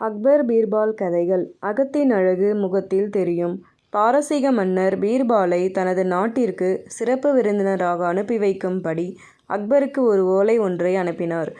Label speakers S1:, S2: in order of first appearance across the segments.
S1: அக்பர் பீர்பால் கதைகள் அகத்தின் அழகு முகத்தில் தெரியும் பாரசீக மன்னர் பீர்பாலை தனது நாட்டிற்கு சிறப்பு விருந்தினராக அனுப்பி வைக்கும்படி அக்பருக்கு ஒரு ஓலை ஒன்றை அனுப்பினார்.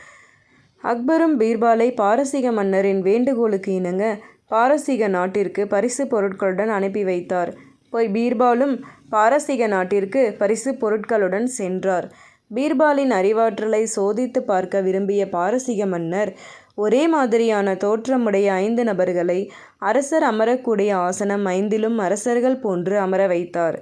S1: அக்பரும் பீர்பாலை பாரசீக மன்னரின் வேண்டுகோளுக்கு இணங்க பாரசீக நாட்டிற்கு பரிசு பொருட்களுடன் அனுப்பி வைத்தார். போய் பீர்பாலும் பாரசீக நாட்டிற்கு பரிசு பொருட்களுடன் சென்றார். பீர்பாலின் அறிவாற்றலை சோதித்துப் பார்க்க விரும்பிய பாரசீக மன்னர் ஒரே மாதிரியான தோற்றமுடைய ஐந்து நபர்களை அரசர் அமரக்கூடிய ஆசனம் ஐந்திலும் அரசர்கள் போன்று அமர வைத்தார்.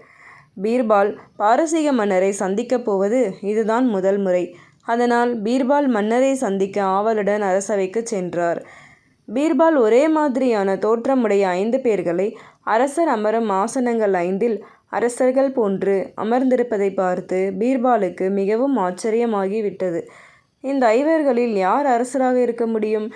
S1: பீர்பால் பாரசீக மன்னரை சந்திக்கப் போவது இதுதான் முதல் முறை. அதனால் பீர்பால் மன்னரை சந்திக்க ஆவலுடன் அரசவைக்கு சென்றார். பீர்பால் ஒரே மாதிரியான தோற்றமுடைய ஐந்து பேர்களை அரசர் அமரும் ஆசனங்கள் ஐந்தில் அரசர்கள் போன்று அமர்ந்திருப்பதைப் பார்த்து பீர்பாலுக்கு மிகவும் ஆச்சரியமாகிவிட்டது இந்த ஐவர்களில் யார் அரசராக இருக்க முடியும்?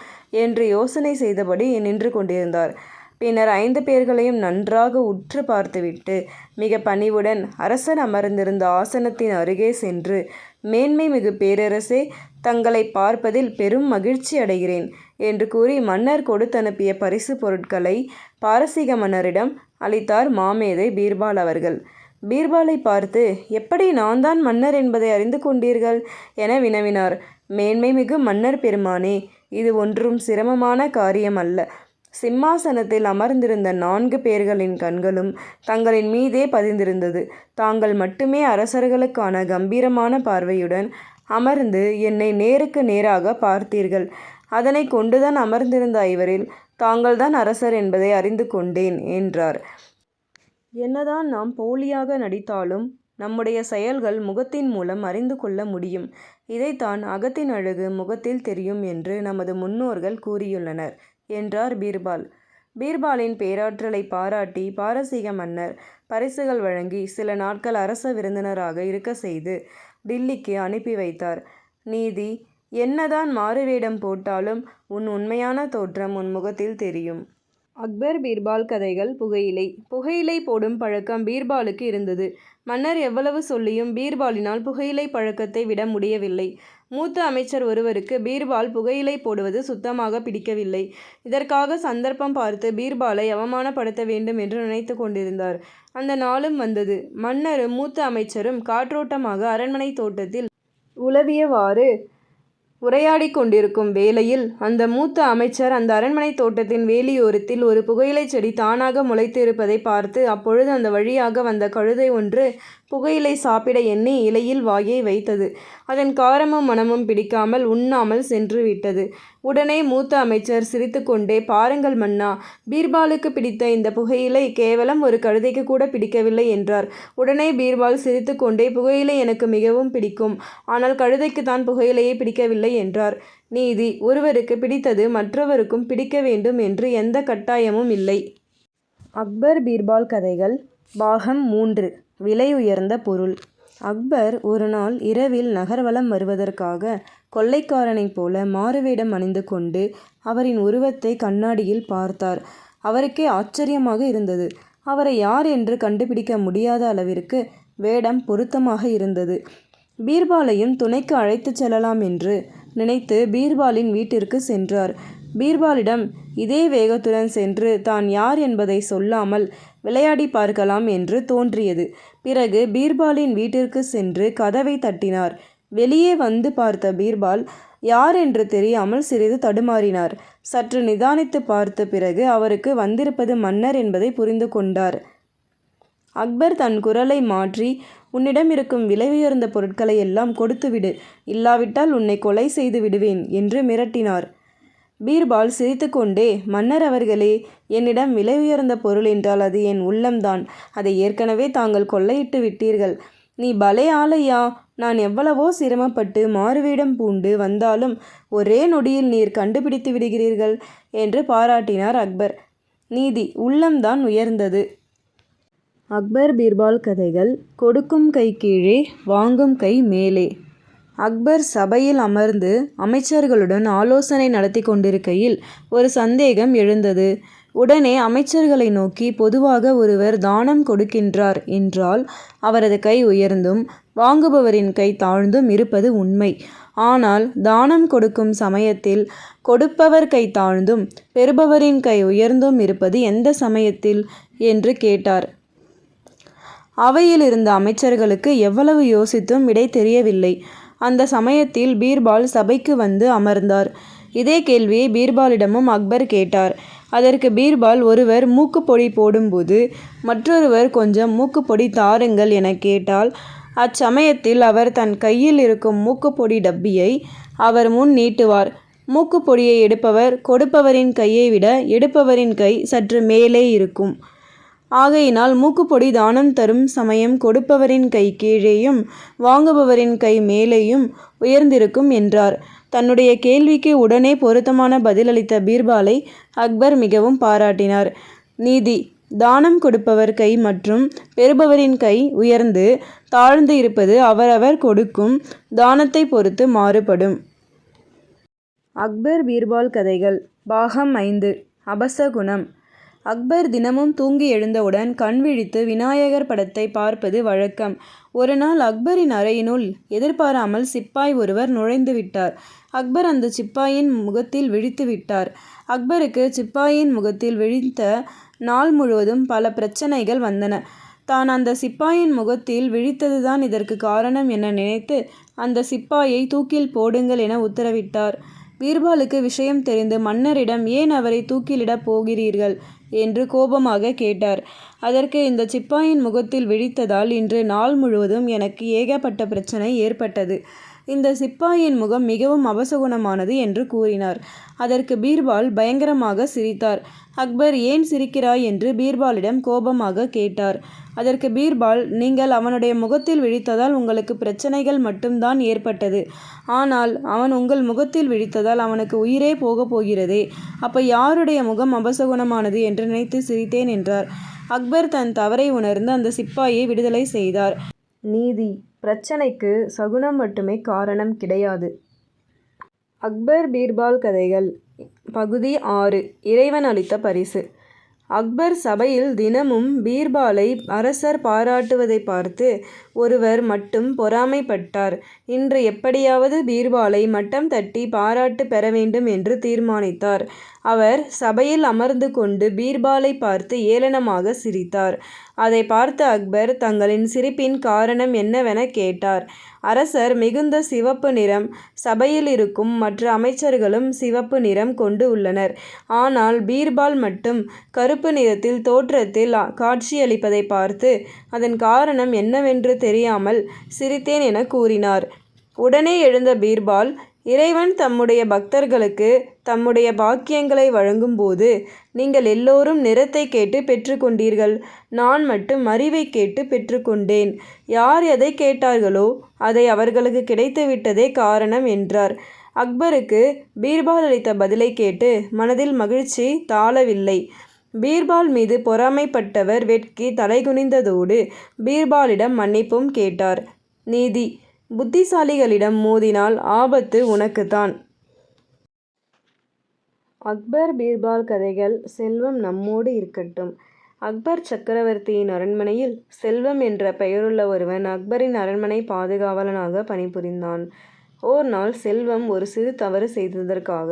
S1: என்று யோசனை செய்தபடி நின்று கொண்டிருந்தார். பின்னர் ஐந்து பேர்களையும் நன்றாக உற்று பார்த்துவிட்டு மிக பணிவுடன் அரசன் அமர்ந்திருந்த ஆசனத்தின் அருகே சென்று மேன்மை மிகு பேரரசே தங்களை பார்ப்பதில் பெரும் மகிழ்ச்சி அடைகிறேன் என்று கூறி மன்னர் கொடுத்தனுப்பிய பரிசு பொருட்களை பாரசீக மன்னரிடம் அளித்தார் மாமேதை பீர்பால் அவர்கள். பீர்பாலை பார்த்து எப்படி நான் தான் மன்னர் என்பதை அறிந்து கொண்டீர்கள்? என வினவினார். மேன்மை மிகு மன்னர் பெருமானே இது ஒன்றும் சிரமமான காரியம் அல்ல. சிம்மாசனத்தில் அமர்ந்திருந்த நான்கு பேர்களின் கண்களும் தங்களின் மீதே பதிந்திருந்தது. தாங்கள் மட்டுமே அரசர்களுக்கான கம்பீரமான பார்வையுடன் அமர்ந்து என்னை நேருக்கு நேராக பார்த்தீர்கள். அதனை கொண்டுதான் அமர்ந்திருந்த ஐவரில் தாங்கள்தான் அரசர் என்பதை அறிந்து கொண்டேன் என்றார். என்னதான் நாம் போலியாக நடித்தாலும் நம்முடைய செயல்கள் முகத்தின் மூலம் அறிந்து கொள்ள முடியும். இதைத்தான் அகத்தின் அழகு முகத்தில் தெரியும் என்று நமது முன்னோர்கள் கூறியுள்ளனர் என்றார் பீர்பால். பீர்பாலின் பேராற்றலை பாராட்டி பாரசீக மன்னர் பரிசுகள் வழங்கி சில நாட்கள் அரச விருந்தினராக இருக்கச் செய்து டில்லிக்கு அனுப்பி வைத்தார். நீதி என்னதான் மாறுவேடம் போட்டாலும் உன் உண்மையான தோற்றம் உன் முகத்தில் தெரியும். அக்பர் பீர்பால் கதைகள் புகையிலை புகையிலை போடும் பழக்கம் பீர்பாலுக்கு இருந்தது. மன்னர் எவ்வளவு சொல்லியும் பீர்பாலினால் புகையிலை பழக்கத்தை விட முடியவில்லை. மூத்த அமைச்சர் ஒருவருக்கு பீர்பால் புகையிலை போடுவது சுத்தமாக பிடிக்கவில்லை. இதற்காக சந்தர்ப்பம் பார்த்து பீர்பாலை அவமானப்படுத்த வேண்டும் என்று நினைத்து கொண்டிருந்தார். அந்த நாளும் வந்தது. மன்னரும் மூத்த அமைச்சரும் காற்றோட்டமாக அரண்மனை தோட்டத்தில் உலவியவாறு உரையாடி கொண்டிருக்கும் வேளையில் அந்த மூத்த அமைச்சர் அந்த அரண்மனை தோட்டத்தின் வேலியோரத்தில் ஒரு புகையிலைச் செடி தானாக முளைத்திருப்பதை பார்த்து அப்பொழுது அந்த வழியாக வந்த கழுதை ஒன்று புகையிலை சாப்பிட எண்ணி இலையில் வாயை வைத்தது. அதன் காரமும் மணமும் பிடிக்காமல் உண்ணாமல் சென்று விட்டது உடனே மூத்த அமைச்சர் சிரித்துக்கொண்டே பாருங்கள் மன்னா பீர்பாலுக்குப் பிடித்த இந்த புகையிலை கேவலம் ஒரு கழுதைக்கு கூட பிடிக்கவில்லை என்றார். உடனே பீர்பால் சிரித்துக்கொண்டே புகையிலை எனக்கு மிகவும் பிடிக்கும். ஆனால் கழுதைக்கு தான் புகையிலையை பிடிக்கவில்லை என்றார். நீதி ஒருவருக்கு பிடித்தது மற்றவருக்கும் பிடிக்க வேண்டும் என்று எந்த கட்டாயமும் இல்லை. அக்பர் பீர்பால் கதைகள் பாகம் மூன்று விலை உயர்ந்த பொருள் அக்பர் ஒரு நாள் இரவில் நகர்வலம் வருவதற்காக கொள்ளைக்காரனைப் போல மாறுவேடம் அணிந்து கொண்டு அவரின் உருவத்தை கண்ணாடியில் பார்த்தார். அவருக்கே ஆச்சரியமாக இருந்தது. அவரை யார் என்று கண்டுபிடிக்க முடியாத அளவிற்கு வேடம் பொருத்தமாக இருந்தது. பீர்பாலையும் துணைக்கு அழைத்துச் செல்லலாம் என்று நினைத்து பீர்பாலின் வீட்டிற்கு சென்றார். பீர்பாலிடம் இதே வேகத்துடன் சென்று தான் யார் என்பதை சொல்லாமல் விளையாடி பார்க்கலாம் என்று தோன்றியது. பிறகு பீர்பாலின் வீட்டிற்கு சென்று கதவை தட்டினார். வெளியே வந்து பார்த்த பீர்பால் யார் என்று தெரியாமல் சிறிது தடுமாறினார். சற்று நிதானித்து பார்த்த பிறகு அவருக்கு வந்திருப்பது மன்னர் என்பதை புரிந்து கொண்டார். அக்பர் தன் குரலை மாற்றி உன்னிடம் இருக்கும் விலை உயர்ந்த பொருட்களை எல்லாம் கொடுத்துவிடு. இல்லாவிட்டால் உன்னை கொலை செய்து விடுவேன் என்று மிரட்டினார். பீர்பால் சிரித்துக்கொண்டே மன்னர் அவர்களே என்னிடம் விலை உயர்ந்த பொருள் என்றால் அது என் உள்ளம்தான். அதை ஏற்கனவே தாங்கள் கொள்ளையிட்டு விட்டீர்கள். நீ பலே ஆலையா நான் எவ்வளவோ சிரமப்பட்டு மாறுவேடம் பூண்டு வந்தாலும் ஒரே நொடியில் நீர் கண்டுபிடித்து விடுகிறீர்கள் என்று பாராட்டினார் அக்பர். நீதி உள்ளம்தான் உயர்ந்தது. அக்பர் பீர்பால் கதைகள் கொடுக்கும் கை கீழே வாங்கும் கை மேலே அக்பர் சபையில் அமர்ந்து அமைச்சர்களுடன் ஆலோசனை நடத்தி கொண்டிருக்கையில் ஒரு சந்தேகம் எழுந்தது. உடனே அமைச்சர்களை நோக்கி பொதுவாக ஒருவர் தானம் கொடுக்கின்றார் என்றால் அவரது கை உயர்ந்தும் வாங்குபவரின் கை தாழ்ந்தும் இருப்பது உண்மை. ஆனால் தானம் கொடுக்கும் சமயத்தில் கொடுப்பவர் கை தாழ்ந்தும் பெறுபவரின் கை உயர்ந்தும் இருப்பது எந்த சமயத்தில் என்று கேட்டார். அவையில் இருந்த அமைச்சர்களுக்கு எவ்வளவு யோசித்தும் விடை தெரியவில்லை. அந்த சமயத்தில் பீர்பால் சபைக்கு வந்து அமர்ந்தார். இதே கேள்வியை பீர்பாலிடமும் அக்பர் கேட்டார். அதற்கு பீர்பால் ஒருவர் மூக்குப்பொடி போடும்போது மற்றொருவர் கொஞ்சம் மூக்குப்பொடி தாருங்கள் என கேட்டால் அச்சமயத்தில் அவர் தன் கையில் இருக்கும் மூக்குப்பொடி டப்பியை அவர் முன் நீட்டுவார். மூக்குப்பொடியை எடுப்பவர் கொடுப்பவரின் கையை விட எடுப்பவரின் கை சற்று மேலே இருக்கும். ஆகையினால் மூக்குப்பொடி தானம் தரும் சமயம் கொடுப்பவரின் கை கீழேயும் வாங்குபவரின் கை மேலேயும் உயர்ந்திருக்கும் என்றார். தன்னுடைய கேள்விக்கு உடனே பொருத்தமான பதில் அளித்த பீர்பாலை அக்பர் மிகவும் பாராட்டினார். நீதி தானம் கொடுப்பவர் கை மற்றும் பெறுபவரின் கை உயர்ந்து தாழ்ந்து இருப்பது அவரவர் கொடுக்கும் தானத்தை பொறுத்து மாறுபடும். அக்பர் பீர்பால் கதைகள் பாகம் ஐந்து அபசகுணம் அக்பர் தினமும் தூங்கி எழுந்தவுடன் கண் விழித்து விநாயகர் படத்தை பார்ப்பது வழக்கம். ஒரு நாள் அக்பரின் அறையினுள் எதிர்பாராமல் சிப்பாய் ஒருவர் நுழைந்து விட்டார். அக்பர் அந்த சிப்பாயின் முகத்தில் விழித்து விட்டார். அக்பருக்கு சிப்பாயின் முகத்தில் விழித்த நாள் முழுவதும் பல பிரச்சனைகள் வந்தன. தான் அந்த சிப்பாயின் முகத்தில் விழித்ததுதான் இதற்கு காரணம் என நினைத்து அந்த சிப்பாயை தூக்கில் போடுங்கள் என உத்தரவிட்டார். பீர்பாலுக்கு விஷயம் தெரிந்து மன்னரிடம் ஏன் அவரை தூக்கிலிடப் போகிறீர்கள்? என்று கோபமாக கேட்டார். அதற்கு இந்த சிப்பாயின் முகத்தில் விழித்ததால் இன்று நாள் முழுவதும் எனக்கு ஏகப்பட்ட பிரச்சனை ஏற்பட்டது. இந்த சிப்பாயின் முகம் மிகவும் அபசகுணமானது என்று கூறினார். அதற்கு பீர்பால் பயங்கரமாக சிரித்தார். அக்பர் ஏன் சிரிக்கிறாய் என்று பீர்பாலிடம் கோபமாக கேட்டார். அதற்கு பீர்பால் நீங்கள் அவனுடைய முகத்தில் விழித்ததால் உங்களுக்கு பிரச்சனைகள் மட்டும்தான் ஏற்பட்டது. ஆனால் அவன் உங்கள் முகத்தில் விழித்ததால் அவனுக்கு உயிரே போகப் போகிறதே. அப்ப யாருடைய முகம் அபசகுணமானது என்று நினைத்து சிரித்தேன் என்றார். அக்பர் தன் தவறை உணர்ந்து அந்த சிப்பாயை விடுதலை செய்தார். நீதி பிரச்சனைக்கு சகுனம் மட்டுமே காரணம் கிடையாது. அக்பர் பீர்பால் கதைகள் பகுதி ஆறு இறைவன் அளித்த பரிசு அக்பர் சபையில் தினமும் பீர்பாலை அரசர் பாராட்டுவதைப் பார்த்து ஒருவர் மட்டும் பொறாமைப்பட்டார். இன்று எப்படியாவது பீர்பாலை மட்டம் தட்டி பாராட்டு பெற வேண்டும் என்று தீர்மானித்தார். அவர் சபையில் அமர்ந்து கொண்டு பீர்பாலைப் பார்த்து ஏளனமாக சிரித்தார். அதைப் பார்த்த அக்பர் தங்களின் சிரிப்பின் காரணம் என்னவெனக் கேட்டார். அரசர் மிகுந்த சிவப்பு நிறம் சபையில் இருக்கும் மற்ற அமைச்சர்களும் சிவப்பு நிறம் கொண்டு உள்ளனர். ஆனால் பீர்பால் மட்டும் கருப்பு நிறத்தில் தோற்றத்தில் காட்சியளிப்பதை பார்த்து அதன் காரணம் என்னவென்று தெரியாமல் சிரித்தேன் என கூறினார். உடனே எழுந்த பீர்பால் இறைவன் தம்முடைய பக்தர்களுக்கு தம்முடைய பாக்கியங்களை வழங்கும்போது நீங்கள் எல்லோரும் நிறத்தை கேட்டு பெற்றுக்கொண்டீர்கள் நான் மட்டும் அறிவைக் கேட்டு பெற்றுக்கொண்டேன் யார் எதைக் கேட்டார்களோ அதை அவர்களுக்கு கிடைத்துவிட்டதே காரணம் என்றார். அக்பருக்கு பீர்பால் அளித்த பதிலை கேட்டு மனதில் மகிழ்ச்சி தாளவில்லை. பீர்பால் மீது பொறாமைப்பட்டவர் வெட்கி தலைகுனிந்ததோடு பீர்பாலிடம் மன்னிப்பும் கேட்டார். நீதி புத்திசாலிகளிடம் மோதினால் ஆபத்து உனக்குத்தான். அக்பர் பீர்பால் கதைகள் செல்வம் நம்மோடு இருக்கட்டும் அக்பர் சக்கரவர்த்தியின் அரண்மனையில் செல்வம் என்ற பெயருள்ள ஒருவன் அக்பரின் அரண்மனை பாதுகாவலனாக பணிபுரிந்தான். ஓர் நாள் செல்வம் ஒரு சிறு தவறு செய்ததற்காக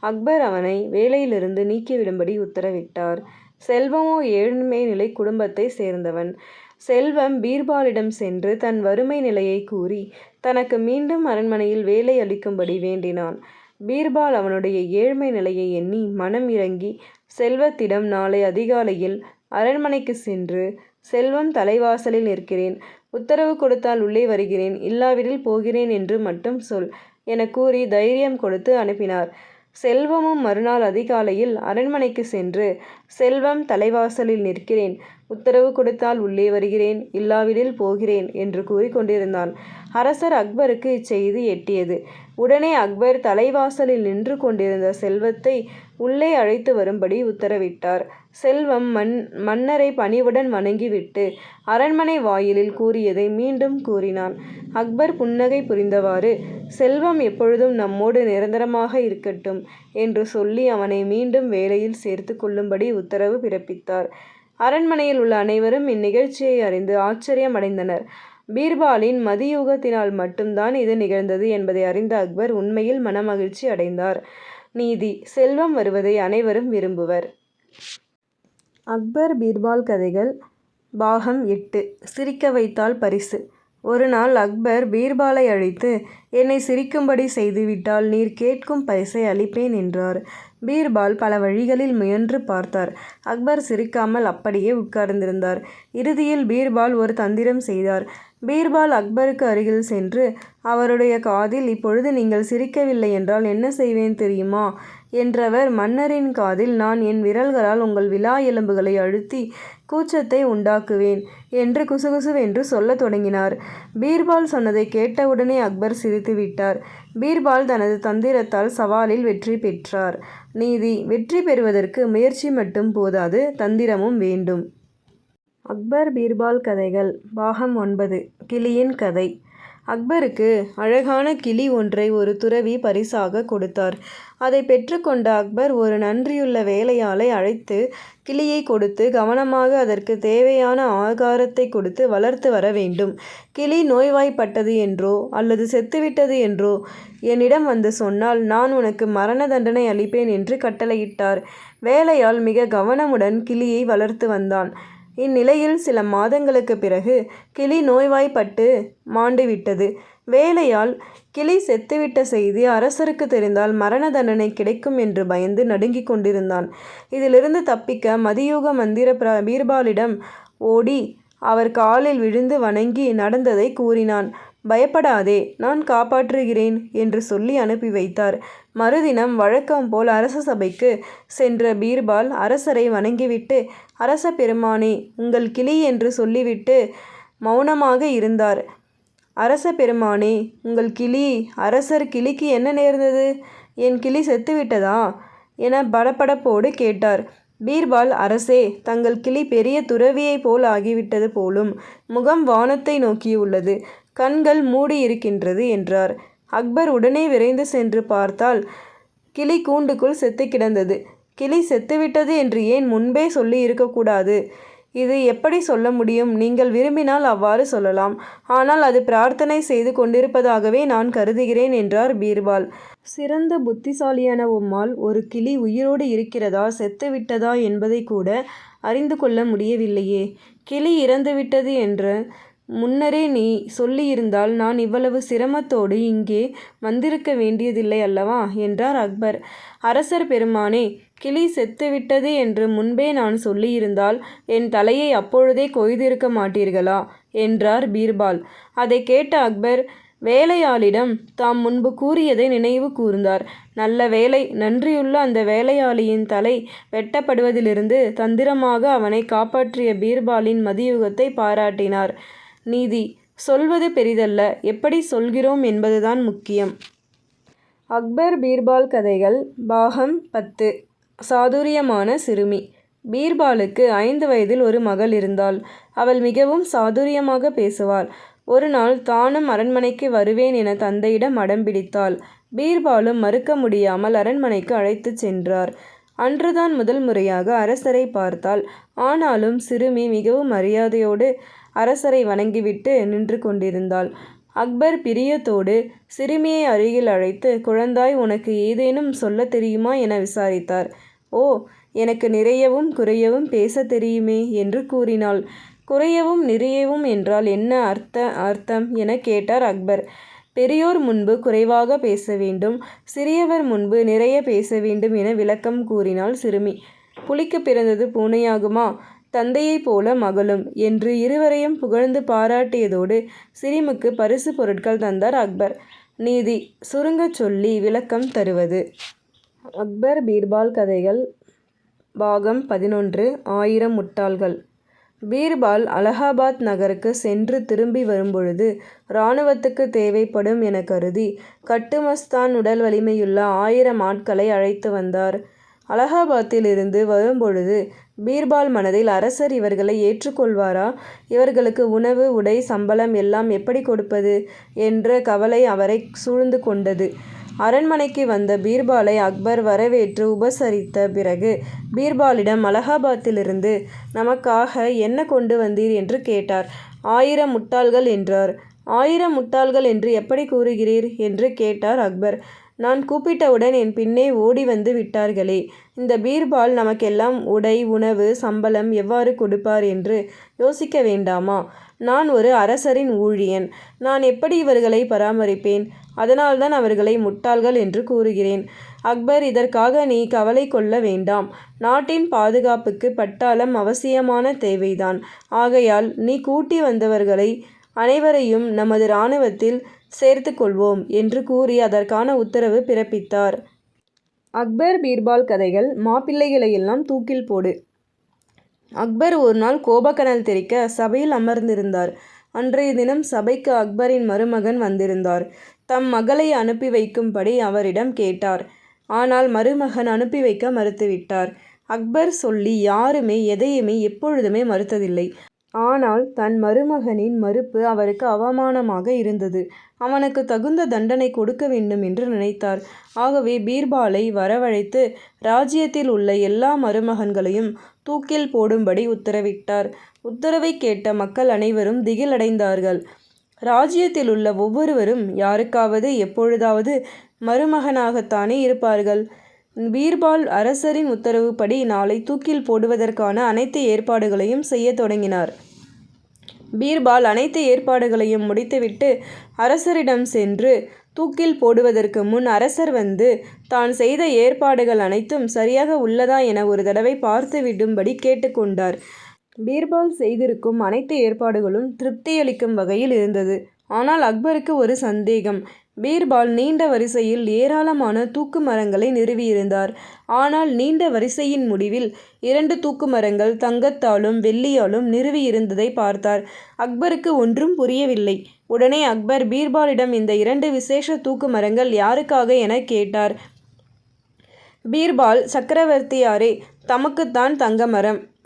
S1: அக்பர் அவனை வேலையிலிருந்து நீக்கிவிடும்படி உத்தரவிட்டார். செல்வமோ ஏழ்மை நிலை குடும்பத்தை சேர்ந்தவன். செல்வம் பீர்பாலிடம் சென்று தன் வறுமை நிலையைக் கூறி தனக்கு மீண்டும் அரண்மனையில் வேலை அளிக்கும்படி வேண்டினான். பீர்பால் அவனுடைய ஏழ்மை நிலையை எண்ணி மனம் இறங்கி செல்வத்திடம் நாளை அதிகாலையில் அரண்மனைக்கு சென்று செல்வம் தலைவாசலில் நிற்கிறேன். உத்தரவு கொடுத்தால் உள்ளே வருகிறேன் இல்லாவிடில் போகிறேன் என்று மட்டும் சொல் என கூறி தைரியம் கொடுத்து அனுப்பினார். செல்வமும் மறுநாள் அதிகாலையில் அரண்மனைக்கு சென்று செல்வம் தலைவாசலில் நிற்கிறேன். உத்தரவு கொடுத்தால் உள்ளே வருகிறேன் இல்லாவிடில் போகிறேன் என்று கூறிக்கொண்டிருந்தான் அரசர் அக்பருக்கு இச்செய்தி எட்டியது. உடனே அக்பர் தலைவாசலில் நின்று கொண்டிருந்த செல்வத்தை உள்ளே அழைத்து வரும்படி உத்தரவிட்டார். செல்வம் மன்னரை பணிவுடன் வணங்கிவிட்டு அரண்மனை வாயிலில் கூறியதை மீண்டும் கூறினான். அக்பர் புன்னகை புரிந்தவாறு செல்வம் எப்பொழுதும் நம்மோடு நிரந்தரமாக இருக்கட்டும் என்று சொல்லி அவனை மீண்டும் வேலையில் சேர்த்து கொள்ளும்படி உத்தரவு பிறப்பித்தார். அரண்மனையில் உள்ள அனைவரும் இந்நிகழ்ச்சியை அறிந்து ஆச்சரியம் அடைந்தனர். பீர்பாலின் மதியூகத்தினால் மட்டும்தான் இது நிகழ்ந்தது என்பதை அறிந்த அக்பர் உண்மையில் மனமகிழ்ச்சி அடைந்தார். நீதி செல்வம் வருவதை அனைவரும் விரும்புவர். அக்பர் பீர்பால் கதைகள் பாகம் எட்டு சிரிக்க வைத்தால் பரிசு ஒரு நாள் அக்பர் பீர்பாலை அழைத்து என்னை சிரிக்கும்படி செய்துவிட்டால் நீர் கேட்கும் பரிசை அளிப்பேன் என்றார். பீர்பால் பல வழிகளில் முயன்று பார்த்தார். அக்பர் சிரிக்காமல் அப்படியே உட்கார்ந்திருந்தார். இறுதியில் பீர்பால் ஒரு தந்திரம் செய்தார். பீர்பால் அக்பருக்கு அருகில் சென்று அவருடைய காதில் இப்பொழுது நீங்கள் சிரிக்கவில்லை என்றால் என்ன செய்வேன் தெரியுமா? என்றவர் மன்னரின் காதில் நான் என் விரல்களால் உங்கள் விலா எலும்புகளை அழுத்தி கூச்சத்தை உண்டாக்குவேன் என்று குசுகுசுவென்று சொல்லத் தொடங்கினார். பீர்பால் சொன்னதைக் கேட்டவுடனே அக்பர் சிரித்துவிட்டார். பீர்பால் தனது தந்திரத்தால் சவாலில் வெற்றி பெற்றார். நீதி வெற்றி பெறுவதற்கு முயற்சி மட்டும் போதாது தந்திரமும் வேண்டும். அக்பர் பீர்பால் கதைகள் பாகம் ஒன்பது கிளியின் கதை அக்பருக்கு அழகான கிளி ஒன்றை ஒரு துறவி பரிசாக கொடுத்தார். அதைப் பெற்றுக்கொண்ட அக்பர் ஒரு நன்றியுள்ள வேலையாளை அழைத்து கிளியைக் கொடுத்து கவனமாக அதற்கு தேவையான ஆகாரத்தை கொடுத்து வளர்த்து வர வேண்டும். கிளி நோய்வாய்ப்பட்டது என்றோ அல்லது செத்துவிட்டது என்றோ என்னிடம் வந்து சொன்னால் நான் உனக்கு மரண தண்டனை அளிப்பேன் என்று கட்டளையிட்டார். வேலையால் மிக கவனமுடன் கிளியை வளர்த்து வந்தான். இந்நிலையில் சில மாதங்களுக்குப் பிறகு கிளி நோய்வாய்ப்பட்டு மாண்டுவிட்டது. வேலையால் கிளி செத்துவிட்ட செய்தி அரசருக்கு தெரிந்தால் மரண தண்டனை கிடைக்கும் என்று பயந்து நடுங்கிக் கொண்டிருந்தான். இதிலிருந்து தப்பிக்க மதியூக மந்திர பீர்பாலிடம் ஓடி அவர் காலில் விழுந்து வணங்கி நடந்ததைக் கூறினான். பயப்படாதே நான் காப்பாற்றுகிறேன் என்று சொல்லி அனுப்பி வைத்தார். மறுதினம் வழக்கம் போல் அரச சபைக்கு சென்ற பீர்பால் அரசரை வணங்கிவிட்டு அரச பெருமானே உங்கள் கிளி என்று சொல்லிவிட்டு மௌனமாக இருந்தார். அரச பெருமானே உங்கள் கிளி அரசர் கிளிக்கு என்ன நேர்ந்தது? என் கிளி செத்துவிட்டதா? என படபடப்போடு கேட்டார். பீர்பால் அரசே தங்கள் கிளி பெரிய துறவியைப் போல் ஆகிவிட்டது போலும். முகம் வானத்தை நோக்கியுள்ளது. கண்கள் மூடியிருக்கின்றது என்றார். அக்பர் உடனே விரைந்து சென்று பார்த்தால் கிளி கூண்டுக்குள் செத்து கிடந்தது. கிளி செத்துவிட்டது என்று ஏன் முன்பே சொல்லி இருக்கக்கூடாது இது எப்படி சொல்ல முடியும்? நீங்கள் விரும்பினால் அவ்வாறு சொல்லலாம். ஆனால் அது பிரார்த்தனை செய்து கொண்டிருப்பதாகவே நான் கருதுகிறேன் என்றார் பீர்பால். சிறந்த புத்திசாலியான உம்மால் ஒரு கிளி உயிரோடு இருக்கிறதா செத்துவிட்டதா என்பதைக்கூட அறிந்து கொள்ள முடியவில்லையே. கிளி இறந்துவிட்டது என்று முன்னரே நீ சொல்லியிருந்தால் நான் இவ்வளவு சிரமத்தோடு இங்கே வந்திருக்க வேண்டியதில்லை அல்லவா? என்றார் அக்பர். அரசர் பெருமானே கிளி செத்துவிட்டது என்று முன்பே நான் சொல்லியிருந்தால் என் தலையை அப்பொழுதே கொய்திருக்க மாட்டீர்களா? என்றார் பீர்பால். அதைக் கேட்ட அக்பர் வேலையாளிடம் தாம் முன்பு கூறியதை நினைவு கூர்ந்தார். நல்ல வேலை நன்றியுள்ள அந்த வேலையாளியின் தலை வெட்டப்படுவதிலிருந்து தந்திரமாக அவனை காப்பாற்றிய பீர்பாலின் மதியுகத்தை பாராட்டினார். நீதி சொல்வது பெரிதல்ல எப்படி சொல்கிறோம் என்பதுதான் முக்கியம். அக்பர் பீர்பால் கதைகள் பாகம் பத்து சாதுரியமான சிறுமி பீர்பாலுக்கு ஐந்து வயதில் ஒரு மகள் இருந்தாள். அவள் மிகவும் சாதுரியமாக பேசுவாள். ஒரு நாள் தானும் அரண்மனைக்கு வருவேன் என தந்தையிடம் அடம் பிடித்தாள். பீர்பாலும் மறுக்க முடியாமல் அரண்மனைக்கு அழைத்துச் சென்றார். அன்றுதான் முதல் முறையாக அரசரை பார்த்தாள். ஆனாலும் சிறுமி மிகவும் மரியாதையோடு அரசரை வணங்கிவிட்டு நின்று கொண்டிருந்தாள். அக்பர் பிரியத்தோடு சிறுமியை அருகில் அழைத்து குழந்தாய் உனக்கு ஏதேனும் சொல்லத் தெரியுமா? என விசாரித்தார். ஓ எனக்கு நிறையவும் குறையவும் பேசத் தெரியுமே என்று கூறினாள். குறையவும் நிறையவும் என்றால் என்ன அர்த்தம்? என கேட்டார் அக்பர். பெரியோர் முன்பு குறைவாக பேச வேண்டும் சிறியவர் முன்பு நிறைய பேச வேண்டும் என விளக்கம் கூறினாள் சிறுமி. புலிக்கு பிறந்தது பூனையாகுமா? தந்தையைப் போல மகளும் என்று இருவரையும் புகழ்ந்து பாராட்டியதோடு சிறுமிக்குப் பரிசு பொருட்கள் தந்தார் அக்பர். நீதி சுருங்கச் சொல்லி விளக்கம் தருவது. அக்பர் பீர்பால் கதைகள் பாகம் பதினொன்று ஆயிரம் முட்டாள்கள் பீர்பால் அலகாபாத் நகருக்கு சென்று திரும்பி வரும்பொழுது இராணுவத்துக்கு தேவைப்படும் என கருதி கட்டுமஸ்தான் உடல் வலிமையுள்ள ஆயிரம் ஆட்களை அழைத்து வந்தார். அலகாபாத்திலிருந்து வரும்பொழுது பீர்பால் மனதில் அரசர் இவர்களை ஏற்றுக்கொள்வாரா இவர்களுக்கு உணவு உடை சம்பளம் எல்லாம் எப்படி கொடுப்பது? என்ற கவலை அவரை சூழ்ந்து கொண்டது. அரண்மனைக்கு வந்த பீர்பாலை அக்பர் வரவேற்று உபசரித்த பிறகு பீர்பாலிடம் அலகாபாத்திலிருந்து நமக்காக என்ன கொண்டு வந்தீர்? என்று கேட்டார். ஆயிரம் முட்டாள்கள் என்றார். ஆயிரம் முட்டாள்கள் என்று எப்படி கூறுகிறீர்? என்று கேட்டார் அக்பர். நான் கூப்பிட்டவுடன் என் பின்னே ஓடி வந்து விட்டார்களே. இந்த பீர்பால் நமக்கெல்லாம் உடை, உணவு, சம்பளம் எவ்வாறு கொடுப்பார் என்று யோசிக்க வேண்டாமா? நான் ஒரு அரசரின் ஊழியன். நான் எப்படி இவர்களை பராமரிப்பேன்? அதனால்தான் அவர்களை முட்டாள்கள் என்று கூறுகிறேன். அக்பர் இதற்காக நீ கவலை கொள்ள வேண்டாம். நாட்டின் பாதுகாப்புக்கு பட்டாளம் அவசியமான தேவைதான். ஆகையால் நீ கூட்டி வந்தவர்களை அனைவரையும் நமது இராணுவத்தில் சேர்த்துக்கொள்வோம் என்று கூறி அதற்கான உத்தரவு பிறப்பித்தார். அக்பர் பீர்பால் கதைகள் மாப்பிள்ளைகளையெல்லாம் தூக்கில் போடு! அக்பர் ஒரு நாள் கோபக்கனல் தெறிக்க சபையில் அமர்ந்திருந்தார். அன்றைய தினம் சபைக்கு அக்பரின் மருமகன் வந்திருந்தார். தம் மகளை அனுப்பி வைக்கும்படி அவரிடம் கேட்டார். ஆனால் மருமகன் அனுப்பி வைக்க மறுத்துவிட்டார். அக்பர் சொல்லி யாருமே எதையுமே எப்பொழுதுமே மறுத்ததில்லை. ஆனால் தன் மருமகனின் மறுப்பு அவருக்கு அவமானமாக இருந்தது. அவனுக்கு தகுந்த தண்டனை கொடுக்க வேண்டும் என்று நினைத்தார். ஆகவே பீர்பாலை வரவழைத்து ராஜ்யத்தில் உள்ள எல்லா மருமகன்களையும் தூக்கில் போடும்படி உத்தரவிட்டார். உத்தரவைக் கேட்ட மக்கள் அனைவரும் திகிலடைந்தார்கள். ராஜ்யத்திலுள்ள ஒவ்வொருவரும் யாருக்காவது எப்பொழுதாவது மருமகனாகத்தானே இருப்பார்கள். பீர்பால் அரசரின் உத்தரவுப்படி நாளை தூக்கில் போடுவதற்கான அனைத்து ஏற்பாடுகளையும் செய்யத் தொடங்கினார். பீர்பால் அனைத்து ஏற்பாடுகளையும் முடித்துவிட்டு அரசரிடம் சென்று தூக்கில் போடுவதற்கு முன் அரசர் வந்து தான் செய்த ஏற்பாடுகள் அனைத்தும் சரியாக உள்ளதா என ஒரு தடவை பார்த்துவிடும்படி விடும்படி கேட்டுக்கொண்டார் பீர்பால் செய்திருக்கும் அனைத்து ஏற்பாடுகளும் திருப்தியளிக்கும் வகையில் இருந்தது. ஆனால் அக்பருக்கு ஒரு சந்தேகம். பீர்பால் நீண்ட வரிசையில் ஏராளமான தூக்கு மரங்களை நிறுவியிருந்தார். ஆனால் நீண்ட வரிசையின் முடிவில் இரண்டு தூக்கு மரங்கள் தங்கத்தாலும் வெள்ளியாலும் நிறுவியிருந்ததை பார்த்தார். அக்பருக்கு ஒன்றும் புரியவில்லை. உடனே அக்பர் பீர்பாலிடம் இந்த இரண்டு விசேஷ தூக்கு மரங்கள் யாருக்காக எனக் கேட்டார். பீர்பால் சக்கரவர்த்தியாரே தமக்குத்தான் தங்க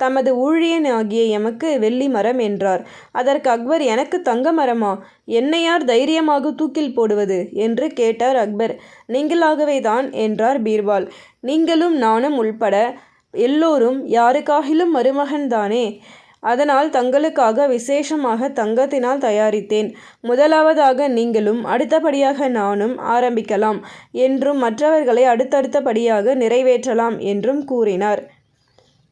S1: தமது தமது ஊழியனாகிய எமக்கு வெள்ளி மரம் என்றார். அதற்கு அக்பர் எனக்கு தங்க மரமா? என்னை யார் தைரியமாக தூக்கில் போடுவது? என்று கேட்டார் அக்பர். நீங்களாகவே தான் என்றார் பீர்பால். நீங்களும் நானும் உள்பட எல்லோரும் யாருக்காகிலும் மருமகன்தானே. அதனால் தங்களுக்காக விசேஷமாக தங்கத்தினால் தயாரித்தேன். முதலாவதாக நீங்களும் அடுத்தபடியாக நானும் ஆரம்பிக்கலாம் என்றும் மற்றவர்களை அடுத்தடுத்தபடியாக நிறைவேற்றலாம் என்றும் கூறினார்.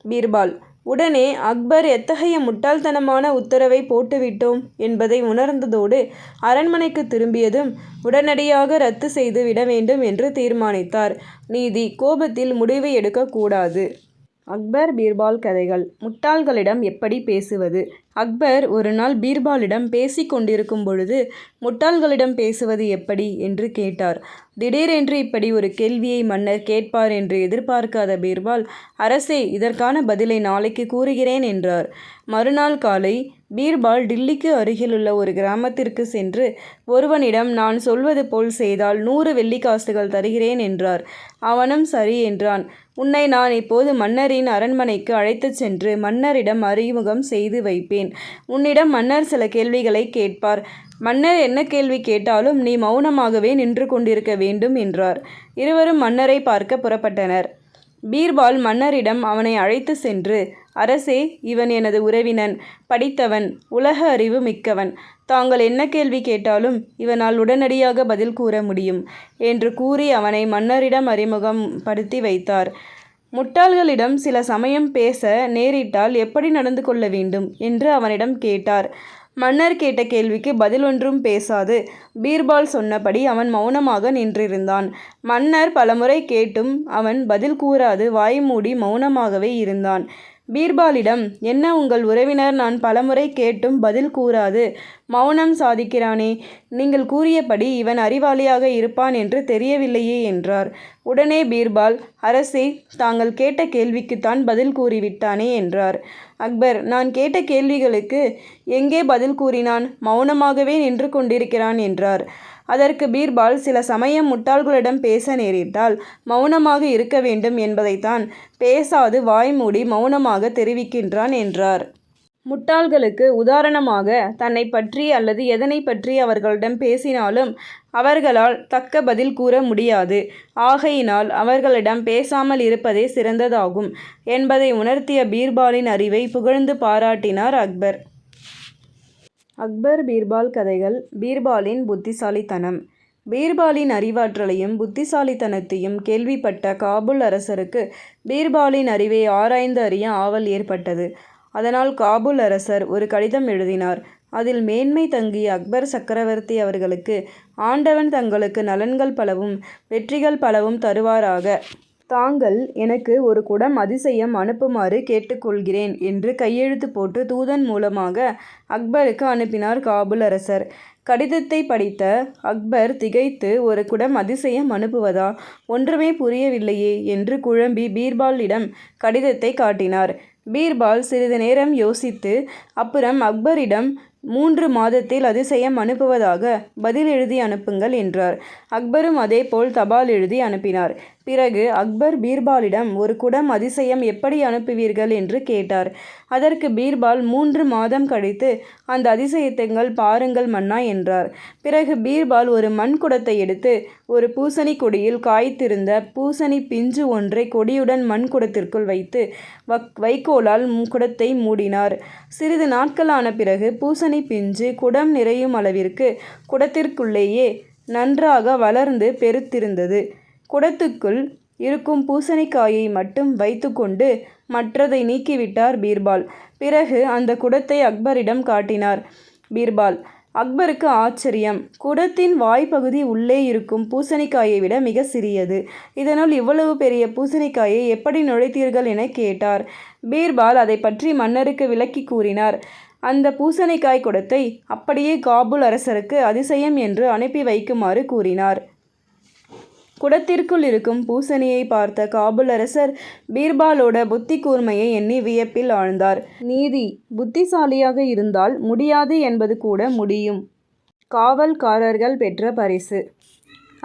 S1: பீர்பால் உடனே அக்பர் எத்தகைய முட்டாள்தனமான உத்தரவை போட்டுவிட்டோம் என்பதை உணர்ந்ததோடு அரண்மனைக்கு திரும்பியதும் உடனடியாக ரத்து செய்து விட வேண்டும் என்று தீர்மானித்தார். நீதி கோபத்தில் முடிவு எடுக்கக்கூடாது அக்பர் பீர்பால் கதைகள் முட்டாள்களிடம் எப்படி பேசுவது? அக்பர் ஒரு நாள் பீர்பாலிடம் பேசி கொண்டிருக்கும் பொழுது முட்டாள்களிடம் பேசுவது எப்படி? என்று கேட்டார். திடீரென்று இப்படி ஒரு கேள்வியை மன்னர் கேட்பார் என்று எதிர்பார்க்காத பீர்பால் அரசே இதற்கான பதிலை நாளைக்கு கூறுகிறேன் என்றார். மறுநாள் காலை பீர்பால் டில்லிக்கு அருகிலுள்ள ஒரு கிராமத்திற்கு சென்று ஒருவனிடம் நான் சொல்வது போல் செய்தால் நூறு வெள்ளிக்காசுகள் தருகிறேன் என்றார். அவனும் சரி என்றான். உன்னை நான் இப்போது மன்னரின் அரண்மனைக்கு அழைத்துச் சென்று மன்னரிடம் அறிமுகம் செய்து வைப்பேன். உன்னிடம் மன்னர் சில கேள்விகளைக் கேட்பார். மன்னர் என்ன கேள்வி கேட்டாலும் நீ மௌனமாகவே நின்று கொண்டிருக்க வேண்டும் என்றார். இருவரும் மன்னரைப் பார்க்க புறப்பட்டனர். பீர்பால் மன்னரிடம் அவனை அழைத்துச் சென்று அரசே இவன் எனது உறவினன். படித்தவன். உலக அறிவு மிக்கவன். தாங்கள் என்ன கேள்வி கேட்டாலும் இவனால் உடனடியாக பதில் கூற முடியும் என்று கூறி அவனை மன்னரிடம் அறிமுகம் படுத்தி வைத்தார். முட்டாள்களிடம் சில சமயம் பேச நேரிட்டால் எப்படி நடந்து கொள்ள வேண்டும்? என்று அவனிடம் கேட்டார். மன்னர் கேட்ட கேள்விக்கு பதில் ஒன்றும் பேசாது பீர்பால் சொன்னபடி அவன் மௌனமாக நின்றிருந்தான். மன்னர் பலமுறை கேட்டும் அவன் பதில் கூறாது வாய் மூடி மௌனமாகவே இருந்தான். பீர்பாலிடம் என்ன உங்கள் உறவினர் நான் பலமுறை கேட்டும் பதில் கூறாது மௌனம் சாதிக்கிறானே. நீங்கள் கூறியபடி இவன் அறிவாளியாக இருப்பான் என்று தெரியவில்லையே என்றார். உடனே பீர்பால் அரசே தாங்கள் கேட்ட கேள்விக்குத்தான் பதில் கூறிவிட்டானே என்றார். அக்பர் நான் கேட்ட கேள்விகளுக்கு எங்கே பதில் கூறினான்? மௌனமாகவே நின்று கொண்டிருக்கிறான் என்றார். அதற்கு பீர்பால் சில சமயம் முட்டாள்களிடம் பேச நேரிட்டால் மௌனமாக இருக்க வேண்டும் என்பதைத்தான் பேசாது வாய்மூடி மௌனமாக தெரிவிக்கின்றான் என்றார். முட்டாள்களுக்கு உதாரணமாக தன்னை பற்றி அல்லது எதனை பற்றி அவர்களிடம் பேசினாலும் அவர்களால் தக்க பதில் கூற முடியாது. ஆகையினால் அவர்களிடம் பேசாமல் இருப்பதே சிறந்ததாகும் என்பதை உணர்த்திய பீர்பாலின் அறிவை புகழ்ந்து பாராட்டினார் அக்பர். அக்பர் பீர்பால் கதைகள் பீர்பாலின் புத்திசாலித்தனம் பீர்பாலின் அறிவாற்றலையும் புத்திசாலித்தனத்தையும் கேள்விப்பட்ட காபூல் அரசருக்கு பீர்பாலின் அறிவை ஆராய்ந்து அறிய ஆவல் ஏற்பட்டது. அதனால் காபூல் அரசர் ஒரு கடிதம் எழுதினார். அதில் மேன்மை தங்கிய அக்பர் சக்கரவர்த்தி அவர்களுக்கு ஆண்டவன் தங்களுக்கு நலன்கள் பலவும் வெற்றிகள் பலவும் தருவாராக. தாங்கள் எனக்கு ஒரு குடம் அதிசயம் அனுப்புமாறு கேட்டுக்கொள்கிறேன் என்று கையெழுத்து போட்டு தூதன் மூலமாக அக்பருக்கு அனுப்பினார் காபூல் அரசர். கடிதத்தை படித்த அக்பர் திகைத்து ஒரு குடம் அதிசயம் அனுப்புவதா? ஒன்றுமே புரியவில்லையே என்று குழம்பி பீர்பாலிடம் கடிதத்தை காட்டினார். பீர்பால் சிறிது நேரம் யோசித்து அப்புறம் அக்பரிடம் மூன்று மாதத்தில் அதிசயம் அனுப்புவதாக பதில் எழுதி அனுப்புங்கள் என்றார். அக்பரும் அதேபோல் தபால் எழுதி அனுப்பினார். பிறகு அக்பர் பீர்பாலிடம் ஒரு குடம் அதிசயம் எப்படி அனுப்புவீர்கள் என்று கேட்டார். அதற்கு பீர்பால் மூன்று மாதம் கழித்து அந்த அதிசயத்தைங்கள் பாருங்கள் மன்னா என்றார். பிறகு பீர்பால் ஒரு மண் குடத்தை எடுத்து ஒரு பூசணி கொடியில் காய்த்திருந்த பூசணி பிஞ்சு ஒன்றை கொடியுடன் மண் குடத்திற்குள் வைத்து வைக்கோலால் குடத்தை மூடினார். சிறிது நாட்களான பிறகு பூசணி பூசணிப் பிஞ்சு குடம் நிறையும் அளவிற்கு குடத்திற்குள்ளேயே நன்றாக வளர்ந்து பெருத்திருந்தது. குடத்துக்குள் இருக்கும் பூசணிக்காயை மட்டும் வைத்துக்கொண்டு மற்றதை நீக்கிவிட்டார் பீர்பால். பிறகு அந்த குடத்தை அக்பரிடம் காட்டினார் பீர்பால். அக்பருக்கு ஆச்சரியம். குடத்தின் வாய்ப்பகுதி உள்ளே இருக்கும் பூசணிக்காயை விட மிக சிறியது. இதனுள் இவ்வளவு பெரிய பூசணிக்காயை எப்படி நுழைத்தீர்கள் என கேட்டார். பீர்பால் அதை பற்றி மன்னருக்கு விளக்கி கூறினார். அந்த பூசணிக்காய் குடத்தை அப்படியே காபூல் அரசருக்கு அதிசயம் என்று அனுப்பி வைக்குமாறு கூறினார். குடத்திற்குள் இருக்கும் பூசணியை பார்த்த காபூல் அரசர் பீர்பாலோட புத்தி கூர்மையை எண்ணி வியப்பில் ஆழ்ந்தார். நீதி புத்திசாலியாக இருந்தால் முடியாது என்பது கூட முடியும். காவல்காரர்கள் பெற்ற பரிசு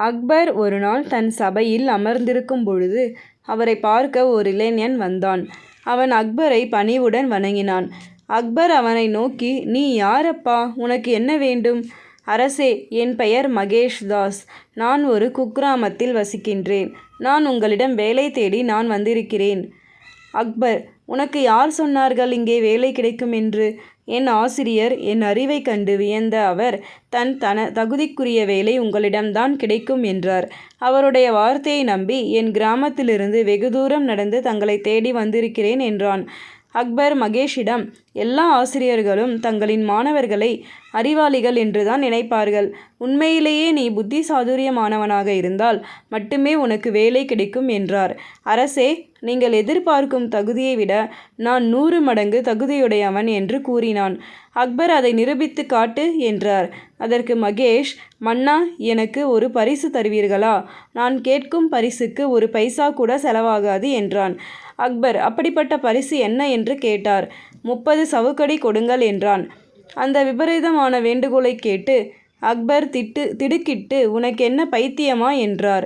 S1: அக்பர் ஒருநாள் தன் சபையில் அமர்ந்திருக்கும் பொழுது அவரை பார்க்க ஒரு இளைஞன் வந்தான். அவன் அக்பரை பணிவுடன் வணங்கினான். அக்பர் அவனை நோக்கி நீ யாரப்பா உனக்கு என்ன வேண்டும்? அரசே என் பெயர் மகேஷ் தாஸ். நான் ஒரு குக்கிராமத்தில் வசிக்கின்றேன். நான் உங்களிடம் வேலை தேடி நான் வந்திருக்கிறேன். அக்பர் உனக்கு யார் சொன்னார்கள் இங்கே வேலை கிடைக்கும் என்று? என் ஆசிரியர் என் அறிவைக் கண்டு வியந்த அவர் தன் தன தகுதிக்குரிய வேலை உங்களிடம்தான் கிடைக்கும் என்றார். அவருடைய வார்த்தையை நம்பி என் கிராமத்திலிருந்து வெகு தூரம் நடந்து தங்களை தேடி வந்திருக்கிறேன் என்றான். அக்பர் மகேஷிடம் எல்லா ஆசிரியர்களும் தங்களின் மாணவர்களை அறிவாளிகள் என்றுதான் நினைப்பார்கள். உண்மையிலேயே நீ புத்தி சாதுரியமானவனாக இருந்தால் மட்டுமே உனக்கு வேலை கிடைக்கும் என்றார். அரசே நீங்கள் எதிர்பார்க்கும் தகுதியை விட நான் நூறு மடங்கு தகுதியுடையவன் என்று கூறினான். அக்பர் அதை நிரூபித்துக் காட்டு என்றார். அதற்கு மகேஷ் மன்னா எனக்கு ஒரு பரிசு தருவீர்களா? நான் கேட்கும் பரிசுக்கு ஒரு பைசா கூட செலவாகாது என்றான். அக்பர் அப்படிப்பட்ட பரிசு என்ன என்று கேட்டார். முப்பது சவுக்கடி கொடுங்கள் என்றான். அந்த விபரீதமான வேண்டுகோளைக் கேட்டு அக்பர் திட்டு திடுக்கிட்டு உனக்கென்ன பைத்தியமா? என்றார்.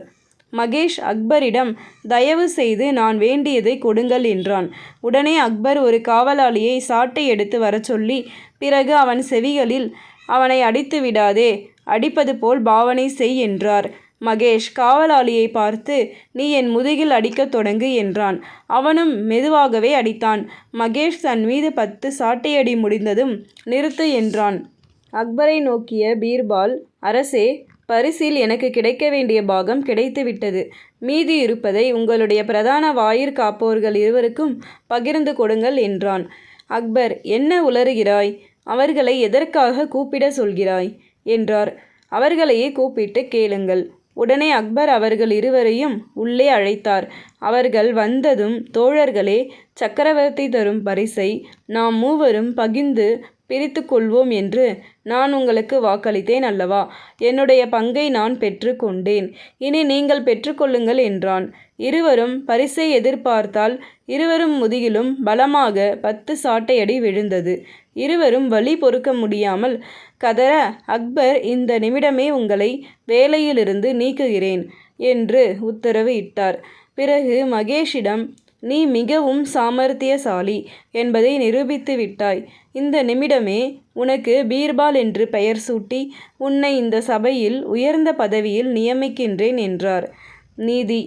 S1: மகேஷ் அக்பரிடம் தயவு செய்து நான் வேண்டியதைக் கொடுங்கள் என்றான். உடனே அக்பர் ஒரு காவலாளியை சாட்டை எடுத்து வரச் சொல்லி பிறகு அவன் செவிகளில் அவனை அடித்து விடாதே அடிப்பது போல் பாவனை செய் என்றார். மகேஷ் காவலாளியைப் பார்த்து நீ என் முதுகில் அடிக்கத் தொடங்கு என்றான். அவனும் மெதுவாகவே அடித்தான். மகேஷ் தன் மீது பத்து சாட்டையடி முடிந்ததும் நிறுத்து என்றான். அக்பரை நோக்கிய பீர்பால் அரசே பரிசில் எனக்கு கிடைக்க வேண்டிய பாகம் கிடைத்துவிட்டது. மீதி இருப்பதை உங்களுடைய பிரதான வாயிற் காப்போர்கள் இருவருக்கும் பகிர்ந்து கொடுங்கள் என்றான். அக்பர் என்ன உளறுகிறாய்? அவர்களை எதற்காக கூப்பிட சொல்கிறாய்? என்றார். அவர்களையே கூப்பிட்டுக் கேளுங்கள். உடனே அக்பர் அவர்கள் இருவரையும் உள்ளே அழைத்தார். அவர்கள் வந்ததும் தோழர்களே சக்கரவர்த்தி தரும் பரிசை நாம் மூவரும் பகிர்ந்து பிரித்து கொள்வோம் என்று நான் உங்களுக்கு வாக்களித்தேன் அல்லவா? என்னுடைய பங்கை நான் பெற்று கொண்டேன். இனி நீங்கள் பெற்றுக்கொள்ளுங்கள் என்றான். இருவரும் பரிசை எதிர்பார்த்தால் இருவரும் முதுகிலும் பலமாக பத்து சாட்டையடி விழுந்தது. இருவரும் வலி பொறுக்க முடியாமல் கதற அக்பர் இந்த நிமிடமே உங்களை வேலையிலிருந்து நீக்குகிறேன் என்று உத்தரவு இட்டார். பிறகு மகேஷிடம் நீ மிகவும் சாமர்த்தியசாலி என்பதை நிரூபித்து விட்டாய். இந்த நிமிடமே உனக்கு பீர்பால் என்று பெயர் சூட்டி உன்னை இந்த சபையில் உயர்ந்த பதவியில் நியமிக்கின்றேன் என்றார். நீதி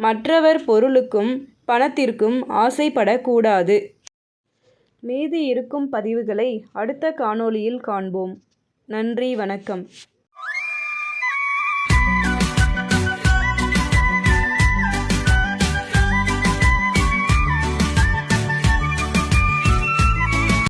S1: மற்றவர் பொருளுக்கும் பணத்திற்கும் ஆசைப்படக்கூடாது. மீதி இருக்கும் பதிவுகளை அடுத்த காணொளியில் காண்போம். நன்றி வணக்கம்.